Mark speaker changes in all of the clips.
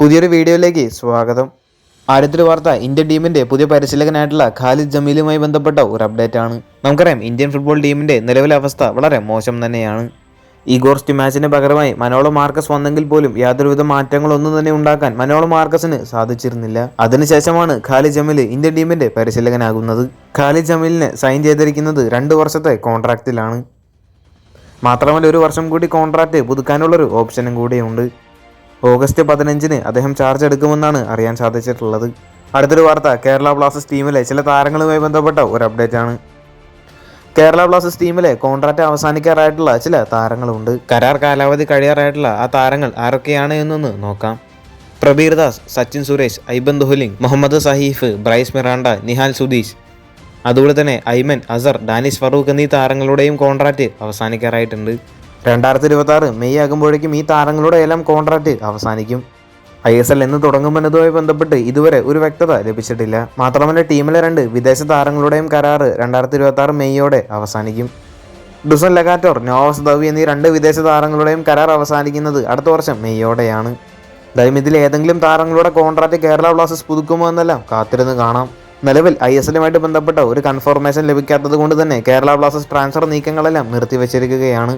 Speaker 1: പുതിയൊരു വീഡിയോയിലേക്ക് സ്വാഗതം. ആദ്യത്തെ വാർത്ത ഇന്ത്യൻ ടീമിന്റെ പുതിയ പരിശീലകനായിട്ടുള്ള ഖാലിദ് ജമീലുമായി ബന്ധപ്പെട്ട ഒരു അപ്ഡേറ്റ് ആണ് നമുക്കറിയാം ഇന്ത്യൻ ഫുട്ബോൾ ടീമിന്റെ നിലവിലെ അവസ്ഥ വളരെ മോശം തന്നെയാണ്. ഈ ഗോസ്റ്റ് മാച്ചിന് പകരമായി മനോളോ മാർക്കസ് വന്നെങ്കിൽ പോലും യാതൊരുവിധ മാറ്റങ്ങളൊന്നും തന്നെ ഉണ്ടാക്കാൻ മനോളോ മാർക്കസിന് സാധിച്ചിരുന്നില്ല. അതിനുശേഷമാണ് ഖാലിദ് ജമീൽ ഇന്ത്യൻ ടീമിന്റെ പരിശീലകനാകുന്നത്. ഖാലിദ് ജമീലിനെ സൈൻ ചെയ്തിരിക്കുന്നത് രണ്ട് വർഷത്തെ കോൺട്രാക്റ്റിലാണ്. മാത്രമല്ല ഒരു വർഷം കൂടി കോൺട്രാക്റ്റ് പുതുക്കാനുള്ളൊരു ഓപ്ഷനും കൂടിയുണ്ട്. ഓഗസ്റ്റ് പതിനഞ്ചിന് അദ്ദേഹം ചാർജ് എടുക്കുമെന്നാണ് അറിയാൻ സാധിച്ചിട്ടുള്ളത്. അടുത്തൊരു വാർത്ത കേരള ബ്ലാസ്റ്റേഴ്സ് ടീമിലെ ചില താരങ്ങളുമായി ബന്ധപ്പെട്ട ഒരു അപ്ഡേറ്റ് ആണ്. കേരള ബ്ലാസ്റ്റേഴ്സ് ടീമിലെ കോൺട്രാക്റ്റ് അവസാനിക്കാറായിട്ടുള്ള ചില താരങ്ങളുണ്ട്. കരാർ കാലാവധി കഴിയാറായിട്ടുള്ള ആ താരങ്ങൾ ആരൊക്കെയാണ് എന്നൊന്ന് നോക്കാം. പ്രബീർ ദാസ് സച്ചിൻ സുരേഷ് ഐബൻ ദുഹലിംഗ് മുഹമ്മദ് സഹീഫ് ബ്രൈസ് മിറാണ്ട നിഹാൽ സുധീഷ്. അതുപോലെ തന്നെ ഐമൻ അസർ ഡാനിഷ് ഫറൂഖ് എന്നീ താരങ്ങളുടെയും കോൺട്രാക്റ്റ് അവസാനിക്കാറായിട്ടുണ്ട്. രണ്ടായിരത്തി ഇരുപത്തി ആറ് മെയ് ആകുമ്പോഴേക്കും ഈ താരങ്ങളുടെ എല്ലാം കോൺട്രാക്റ്റ് അവസാനിക്കും. ഐ എസ് എൽ എന്ന് തുടങ്ങുമെന്നതുമായി ബന്ധപ്പെട്ട് ഇതുവരെ ഒരു വ്യക്തത ലഭിച്ചിട്ടില്ല. മാത്രമല്ല ടീമിലെ രണ്ട് വിദേശ താരങ്ങളുടെയും കരാറ് രണ്ടായിരത്തി ഇരുപത്തി ആറ് മെയ്യോടെ അവസാനിക്കും. ഡുസൻ ലഗാറ്റോർ നോവസ് ദവി എന്നീ രണ്ട് വിദേശ താരങ്ങളുടെയും കരാർ അവസാനിക്കുന്നത് അടുത്ത വർഷം മെയ്യോടെയാണ്. എന്തായാലും ഇതിൽ ഏതെങ്കിലും താരങ്ങളുടെ കോൺട്രാക്റ്റ് കേരള ബ്ലാസ്റ്റേഴ്സ് പുതുക്കുമോ എന്നെല്ലാം കാത്തിരുന്ന് കാണാം. നിലവിൽ ഐ എസ് എല്ലുമായിട്ട് ബന്ധപ്പെട്ട ഒരു കൺഫർമേഷൻ ലഭിക്കാത്തത് കൊണ്ട് തന്നെ കേരള ബ്ലാസ്റ്റേഴ്സ് ട്രാൻസ്ഫർ നീക്കങ്ങളെല്ലാം നിർത്തിവെച്ചിരിക്കുകയാണ്.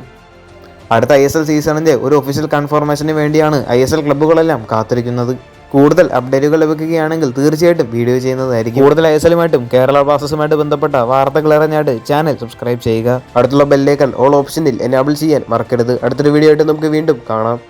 Speaker 1: അടുത്ത ഐ എസ് എൽ സീസണിന്റെ ഒരു ഒഫീഷ്യൽ കൺഫർമേഷന് വേണ്ടിയാണ് ഐ എസ് എൽ ക്ലബ്ബുകളെല്ലാം കാത്തിരിക്കുന്നത്. കൂടുതൽ അപ്ഡേറ്റുകൾ ലഭിക്കുകയാണെങ്കിൽ തീർച്ചയായിട്ടും വീഡിയോ ചെയ്യുന്നതായിരിക്കും. കൂടുതൽ ഐ എസ് എല്ലുമായിട്ടും കേരള ബ്ലാസ്റ്റേഴ്സുമായിട്ട് ബന്ധപ്പെട്ട വാർത്തകൾ അറിഞ്ഞായിട്ട് ചാനൽ സബ്സ്ക്രൈബ് ചെയ്യുക. അടുത്തുള്ള ബെല്ലേക്കൽ ഓൾ ഓപ്ഷനിൽ എനാബിൾ ചെയ്യാൻ മറക്കരുത്. അടുത്തൊരു വീഡിയോ ആയിട്ട് നമുക്ക് വീണ്ടും കാണാം.